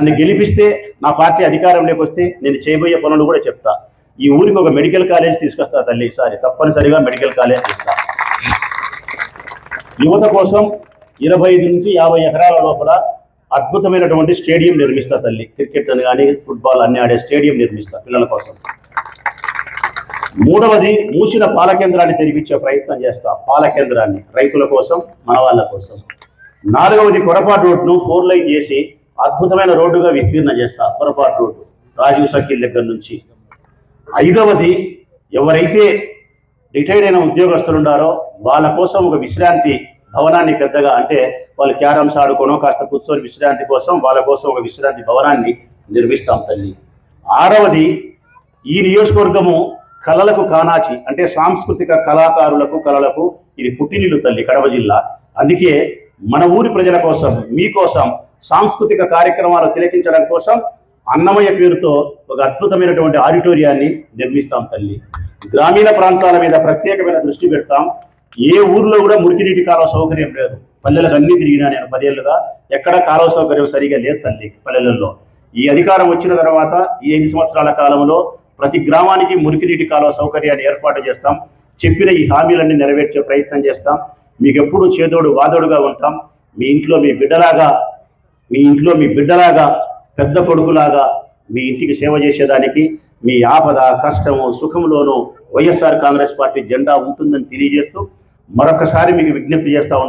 నన్ను గెలిపిస్తే నా పార్టీ అధికారంలోకి వస్తే నేను చేయబోయే పనులు కూడా చెప్తా. ఈ ఊరికి ఒక మెడికల్ కాలేజ్ తీసుకొస్తా తల్లి ఈసారి తప్పనిసరిగా మెడికల్ కాలేజ్ ఇస్తా యువత కోసం ఇరవై ఐదు నుంచి యాభై ఎకరాల లోపల అద్భుతమైనటువంటి స్టేడియం నిర్మిస్తా తల్లి. క్రికెట్ అని కానీ ఫుట్బాల్ అన్ని ఆడే స్టేడియం నిర్మిస్తా పిల్లల కోసం. మూడవది మూసిన పాల కేంద్రాన్ని తెరిపించే ప్రయత్నం చేస్తా పాల కేంద్రాన్ని రైతుల కోసం మన వాళ్ళ కోసం. నాలుగవది కొరపాటు రోడ్ను ఫోర్ లైన్ చేసి అద్భుతమైన రోడ్డుగా విస్తీర్ణ చేస్తా పొరపాటు రోడ్డు. రాజీవ్ సర్కిల్ దగ్గర నుంచి. ఐదవది ఎవరైతే రిటైర్డ్ అయిన ఉద్యోగస్తులు ఉన్నారో వాళ్ళ కోసం ఒక విశ్రాంతి భవనాన్ని పెద్దగా అంటే వాళ్ళు క్యారమ్స్ ఆడుకోనో కాస్త కూర్చొని విశ్రాంతి కోసం వాళ్ళ కోసం ఒక విశ్రాంతి భవనాన్ని నిర్మిస్తాం తల్లి. ఆరవది ఈ నియోజకవర్గము కళలకు కానాచి అంటే సాంస్కృతిక కళాకారులకు కళలకు ఇది పుట్టినిల్లు తల్లి కడప జిల్లా. అందుకే మన ఊరి ప్రజల కోసం మీకోసం సాంస్కృతిక కార్యక్రమాలు తిలకించడం కోసం అన్నమయ్య పేరుతో ఒక అద్భుతమైనటువంటి ఆడిటోరియాన్ని నిర్మిస్తాం తల్లి. గ్రామీణ ప్రాంతాల మీద ప్రత్యేకమైన దృష్టి పెడతాం. ఏ ఊర్లో కూడా మురికినీటి కాలువ సౌకర్యం లేదు. పల్లెలకు అన్ని తిరిగినా నేను పదేళ్ళుగా ఎక్కడ కాలువ సౌకర్యం సరిగా లేదు తల్లి పల్లెలలో. ఈ అధికారం వచ్చిన తర్వాత ఈ ఐదు సంవత్సరాల కాలంలో ప్రతి గ్రామానికి మురికినీటి కాలువ సౌకర్యాన్ని ఏర్పాటు చేస్తాం. చెప్పిన ఈ హామీలన్నీ నెరవేర్చే ప్రయత్నం చేస్తాం. మీకు ఎప్పుడు చేదోడు వాదోడుగా ఉంటాం. మీ ఇంట్లో మీ బిడ్డలాగా మీ ఇంట్లో మీ బిడ్డలాగా పెద్ద కొడుకులాగా మీ ఇంటికి సేవ చేసేదానికి మీ ఆపద కష్టము సుఖంలోనూ వైఎస్ఆర్ కాంగ్రెస్ పార్టీ జెండా ఉంటుందని తెలియజేస్తూ మరొకసారి మీకు విజ్ఞప్తి చేస్తా ఉన్న